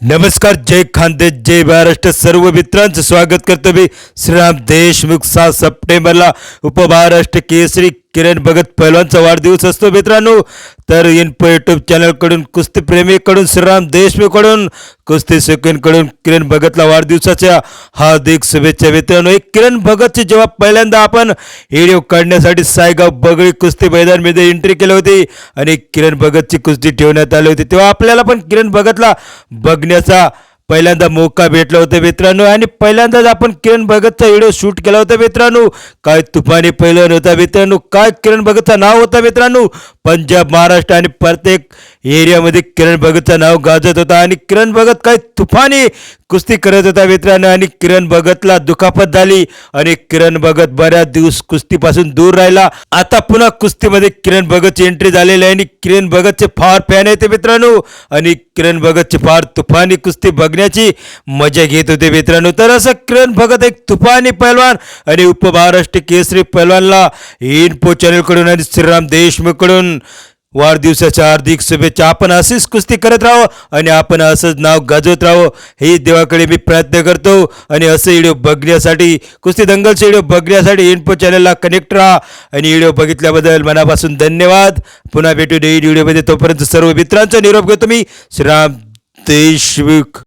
नमस्कार जय खांदे जय महाराष्ट्र सर्व मित्रांचं स्वागत करतो मी श्रीराम देशमुख सात सप्टेंबरला उपमहाराष्ट्र केसरी किरण भगत पैलवानचा वाढदिवस असतो मित्रांनो. तर इन्फो यूट्यूब चॅनलकडून कुस्तीप्रेमीकडून श्रीराम देशमुखकडून कुस्ती सुकींकडून किरण भगतला वाढदिवसाच्या हार्दिक शुभेच्छा मित्रांनो. एक किरण भगतची जेव्हा पहिल्यांदा आपण व्हिडिओ काढण्यासाठी सायगाव बगळी कुस्ती मैदानमध्ये एंट्री केली होती आणि किरण भगतची कुस्ती ठेवण्यात आली होती तेव्हा आपल्याला पण किरण भगतला बघण्याचा पहिल्यांदा मोका भेटला होता मित्रांनो आणि पहिल्यांदाच आपण किरण भगतचा व्हिडिओ शूट केला होता मित्रांनो. काय तुफानी पहिलं होता मित्रांनो काय किरण भगतचं नाव होतं मित्रांनो. पंजाब महाराष्ट्र आणि प्रत्येक एरियामध्ये किरण भगतचं नाव गाजत होता. आणि किरण भगत काय तुफानी कुस्ती करत होता मित्रांनो आणि किरण भगतला दुखापत झाली. आणि किरण भगत बऱ्याच दिवस कुस्तीपासून दूर राहिला. आता पुन्हा कुस्तीमध्ये किरण भगतची एंट्री झालेली आहे आणि किरण भगतचे फार फॅन आहेत मित्रांनो. आणि किरण भगतची फार तुफानी कुस्ती बघण्याची मजा घेत होते मित्रांनो. तर असं किरण भगत एक तुफानी पैलवान आणि उपमहाराष्ट्र केसरी पैलवानला इन्फो चॅनलकडून आणि श्रीराम देशमुखकडून वाढदिवसाच्या हार्दिक शुभेच्छा. आपण अशीच कुस्ती करत राहो आणि आपण असंच नाव गाजवत राहो. हे देवाकडे मी प्रयत्न करतो आणि असं व्हिडिओ बघण्यासाठी कुस्ती दंगलचे व्हिडिओ बघण्यासाठी इन्फो चॅनलला कनेक्ट राहा. आणि व्हिडिओ बघितल्याबद्दल मनापासून धन्यवाद. पुन्हा भेटू देईल व्हिडिओमध्ये तोपर्यंत सर्व मित्रांचा निरोप घेतो मी. श्रीराम देशमुख